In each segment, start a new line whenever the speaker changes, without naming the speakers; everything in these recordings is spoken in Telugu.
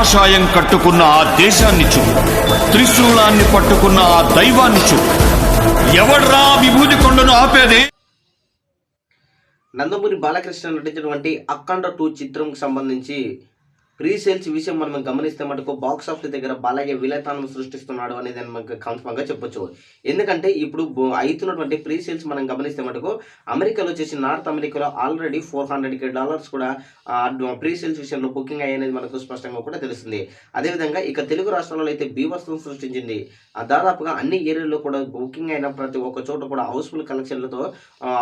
కాషాయం కట్టుకున్న ఆ దేశాన్ని చూడు. త్రిశూలాన్ని పట్టుకున్న ఆ దైవాన్ని చూడు. ఎవడ్రా విభూతి కొండను ఆపేది?
నందమూరి బాలకృష్ణ నటించినటువంటి అఖండ టూ చిత్రంకి సంబంధించి రీసేల్స్ విషయం మనం గమనిస్తే మటుకు బాక్స్ ఆఫీస్ దగ్గర బాలయ్య విలతానం సృష్టిస్తున్నాడు అనేది మనకు కన్ఫర్మ్గా చెప్పొచ్చు. ఎందుకంటే ఇప్పుడు అవుతున్నటువంటి ప్రీ సేల్స్ మనం గమనిస్తే మటుకు అమెరికాలో వచ్చేసి నార్త్ అమెరికాలో ఆల్రెడీ ఫోర్ హండ్రెడ్ డాలర్స్ కూడా ప్రీ సేల్స్ విషయంలో బుకింగ్ అయ్యనేది మనకు స్పష్టంగా కూడా తెలుస్తుంది. అదేవిధంగా ఇక తెలుగు రాష్ట్రాలలో అయితే బీభత్సం సృష్టించింది. ఆ దాదాపుగా అన్ని ఏరియాల్లో కూడా బుకింగ్ అయిన ప్రతి ఒక్క చోట కూడా హౌస్ఫుల్ కలెక్షన్లతో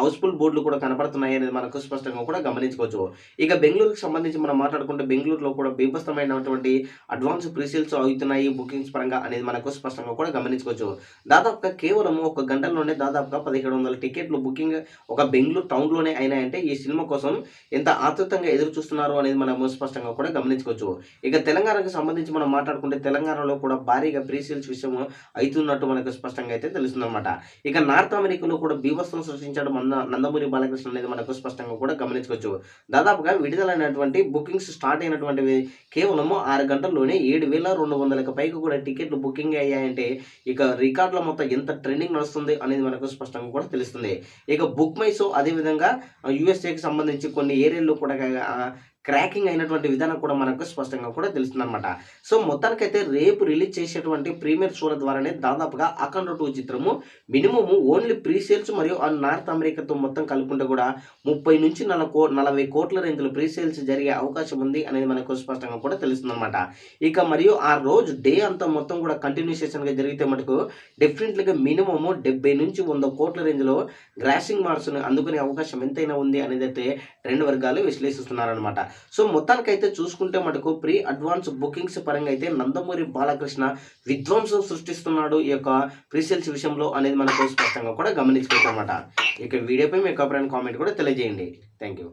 హౌస్ఫుల్ బోర్డులు కూడా కనబడుతున్నాయి అనేది మనకు స్పష్టంగా కూడా గమనించుకోవచ్చు. ఇక బెంగళూరుకి సంబంధించి మనం మాట్లాడుకుంటే బెంగళూరులో కూడా బీభత్సమైనటువంటి అడ్వాన్స్ ప్రీసేల్స్ అవుతున్నాయి బుకింగ్స్ పరంగా అనేది మనకు స్పష్టంగా కూడా గమనించుకోవచ్చు. దాదాపుగా కేవలం ఒక గంటలోనే దాదాపుగా పదిహేడు వందల టికెట్లు బుకింగ్ ఒక బెంగళూరు టౌన్లోనే అయినాయంటే ఈ సినిమా కోసం ఎంత ఆతృతంగా ఎదురు చూస్తున్నారు అనేది మనం స్పష్టంగా కూడా గమనించుకోవచ్చు. ఇక తెలంగాణకు సంబంధించి మనం మాట్లాడుకుంటే తెలంగాణలో కూడా భారీగా ప్రీసేల్స్ విషయం అవుతున్నట్టు మనకు స్పష్టంగా అయితే తెలుస్తుందన్నమాట. ఇక నార్త్ అమెరికాలో కూడా బీభత్సం సృష్టించడం మన నందమూరి బాలకృష్ణ అనేది మనకు స్పష్టంగా కూడా గమనించుకోవచ్చు. దాదాపుగా విడుదలైనటువంటి బుకింగ్స్ స్టార్ట్ అయినటువంటి కేవలము ఆరు గంటల్లోనే ఏడు వేల రెండు వందలకు పైకి కూడా టికెట్లు బుకింగ్ అయ్యాయంటే ఇక రికార్డుల మొత్తం ఎంత ట్రెండింగ్ నడుస్తుంది అనేది మనకు స్పష్టంగా కూడా తెలుస్తుంది. ఇక బుక్ మై షో అదేవిధంగా యుఎస్ఏకి సంబంధించి కొన్ని ఏరియాల్లో కూడా క్రాకింగ్ అయినటువంటి విధానం కూడా మనకు స్పష్టంగా కూడా తెలుస్తుంది అనమాట సో మొత్తానికైతే రేపు రిలీజ్ చేసేటువంటి ప్రీమియర్ షోల ద్వారానే దాదాపుగా అఖండ టూ చిత్రము మినిమము ఓన్లీ ప్రీ సేల్స్ మరియు ఆ నార్త్ అమెరికాతో మొత్తం కలుపుకుంటే కూడా ముప్పై నుంచి నలకో నలభై కోట్ల రేంజ్లో ప్రీ సేల్స్ జరిగే అవకాశం ఉంది అనేది మనకు స్పష్టంగా కూడా తెలుస్తుంది అనమాట ఇక మరియు ఆ రోజు డే అంతా మొత్తం కూడా కంటిన్యూసేషన్గా జరిగితే మటుకు డెఫినెట్లీగా మినిమము డెబ్బై నుంచి వంద కోట్ల రేంజ్లో గ్రాసింగ్ మార్క్స్ను అందుకునే అవకాశం ఎంతైనా ఉంది అనేది అయితే రెండు వర్గాలు విశ్లేషిస్తున్నారనమాట సో మొత్తానికైతే చూసుకుంటే మటుకు ప్రీ అడ్వాన్స్ బుకింగ్స్ పరంగా అయితే నందమూరి బాలకృష్ణ విధ్వంసం సృష్టిస్తున్నాడు ఈ యొక్క ప్రీసేల్స్ విషయంలో అనేది మనకు స్పష్టంగా కూడా గమనించుకోవచ్చు అనమాట ఇక వీడియోపై మీ యొక్క అభిప్రాయం కామెంట్ కూడా తెలియజేయండి. Thank you